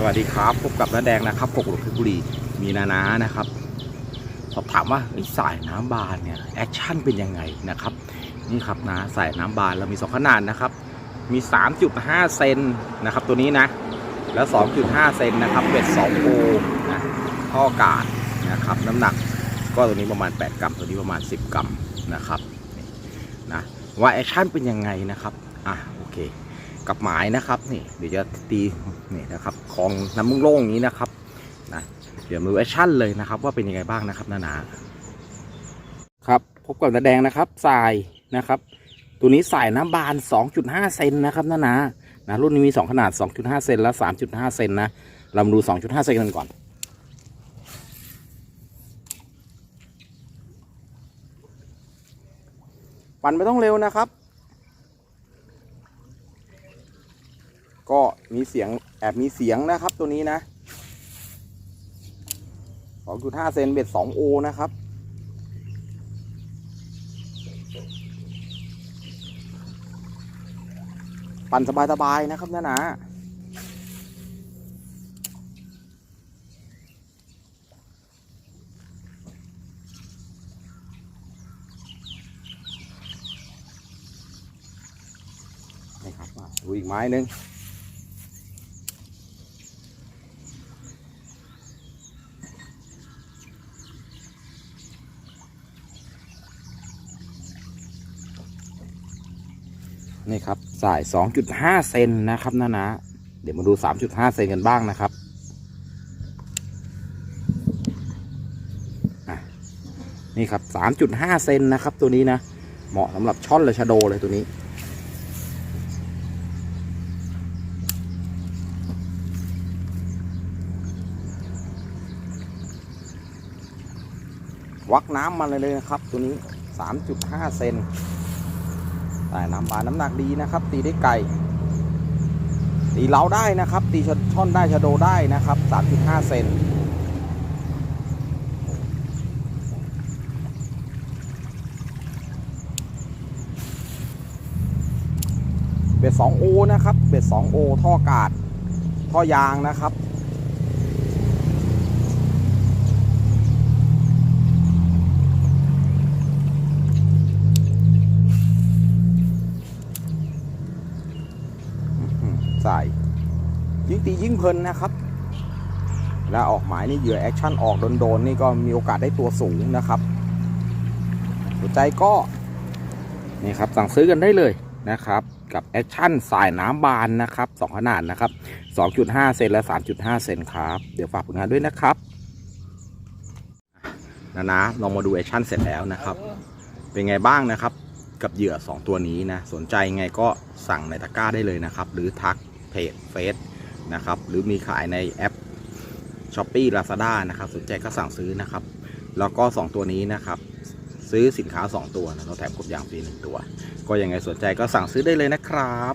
สวัสดีครับพบกับน้าแดงนะครับกกหลวงเพชรบุรีมีนานานะครับ สอบถามว่าสายน้ำบานเนี่ยแอคชั่นเป็นยังไงนะครับนี่ครับนะสายน้ำบานเรามี 2 ขนาดนะครับ มี 3.5 เซนนะครับ ตัวนี้นะ แล้ว 2.5 เซนนะครับเบ็ด2โอนะท่อกาดนะครับ น้ำหนักก็ตัวนี้ประมาณ 8 กรัมตัวนี้ประมาณ 10 กรัมนะครับนี่นะว่าแอคชั่นเป็นยังไงนะครับอะโอเค กับหมายนะครับนี่เดี๋ยวจะตีนี่นะครับคลองน้ำมุ้งโล่งอย่างนี้นะครับนะเดี๋ยวมาดูแอคชั่นเลยนะครับว่าเป็นยังไงบ้างนะครับนานาครับพบกับนาแดงนะครับสายนะครับตัวนี้สายน้ำบาน 2.5 เซนนะครับนานานะรุ่นนี้มี 2 ขนาด 2.5 เซนและ 3.5 เซนนะเรามาดู 2.5 เซนกันก่อน ปั่นไม่ต้องเร็วนะครับ ก็มีเสียงแอบมีเสียงนะครับตัวนี้นะ2.5เซนเบ็ด2โอนะครับปั่นสบายๆนะครับนะนะนี่ครับดูอีกไม้หนึ่ง นี่ครับสาย 2.5 เซนนะครับนะนะ เดี๋ยวมาดู 3.5 เซนกันบ้างนะครับนี่ครับ 3.5 เซนนะครับ ตัวนี้นะ เหมาะสำหรับช่อนและชะโดเลยตัวนี้ วักน้ำมาเลยเลยนะครับ ตัวนี้ 3.5 เซน ใต้น้ำบานน้ำหนักดีนะครับ ตีได้ไกลตีเล้าได้นะครับ ตีช่อนได้ชะโดได้นะครับ 3.5 เซนเบ็ด2โอนะครับ เบ็ด2โอท่อกาด ท่อยางนะครับ ใส่ยิ่งตียิ่งเพลินนะครับแล้วออกหมายนี่เหยื่อแอคชั่นออกโดนๆนี่ก็มีโอกาสได้ตัวสูงนะครับสนใจก็นี่ครับสั่งซื้อกันได้เลยนะครับ กับแอคชั่นสายน้ำบานนะครับสองขนาดนะครับ 2.5 เซนและ 3.5 เซนครับ เดี๋ยวฝากผลงานด้วยนะครับนะนะลองมาดูแอคชั่นเสร็จแล้วนะครับ เป็นไงบ้างนะครับ กับเหยื่อ 2 ตัวนี้นะ สนใจไงก็สั่งในตะกร้าได้เลยนะครับ หรือทัก เพจเฟซนะครับ หรือมีขายในแอป s h อ p e e Lazada นะครับสนใจก็สั่งซื้อนะครับ แล้วก็ 2 ตัวนี้นะครับ ซื้อสินค้า 2 ตัวนะเราแถมกดยางฟรี1ตัว ก็ยังไงสนใจก็สั่งซื้อได้เลยนะครับ